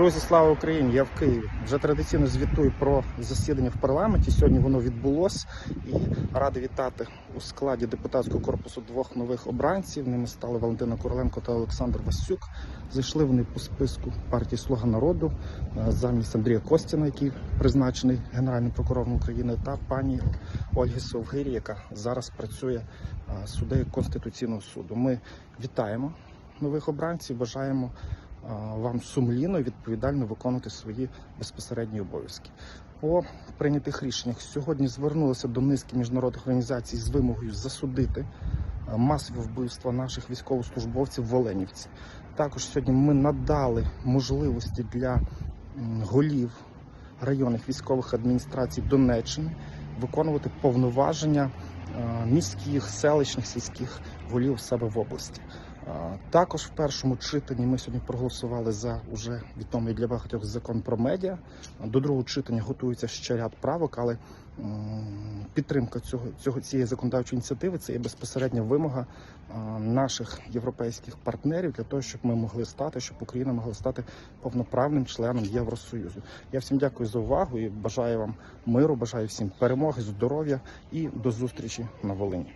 Друзі, слава Україні! Я в Києві. Вже традиційно звітую про засідання в парламенті. Сьогодні воно відбулось і радий вітати у складі депутатського корпусу двох нових обранців. Ними стали Валентина Короленко та Олександр Васюк. Зайшли вони по списку партії Слуга народу е, замість Андрія Костіна, який призначений генеральним прокурором України, та пані Ольги Совгирі, яка зараз працює е, суддею Конституційного суду. Ми вітаємо нових обранців. Бажаємо вам сумлінно і відповідально виконувати свої безпосередні обов'язки. По прийнятих рішеннях сьогодні звернулися до низки міжнародних організацій з вимогою засудити масові вбивства наших військовослужбовців в Оленівці. Також сьогодні ми надали можливості для голів районних військових адміністрацій Донеччини виконувати повноваження міських, селищних, сільських голів себе в області. Також в першому читанні ми сьогодні проголосували за уже відомий для багатьох закон про медіа. До другого читання готується ще ряд правок, але підтримка цього, цього цієї законодавчої ініціативи це є безпосередня вимога наших європейських партнерів для того, щоб ми могли стати, щоб Україна могла стати повноправним членом Євросоюзу. Я всім дякую за увагу і бажаю вам миру, бажаю всім перемоги, здоров'я і до зустрічі на Волині.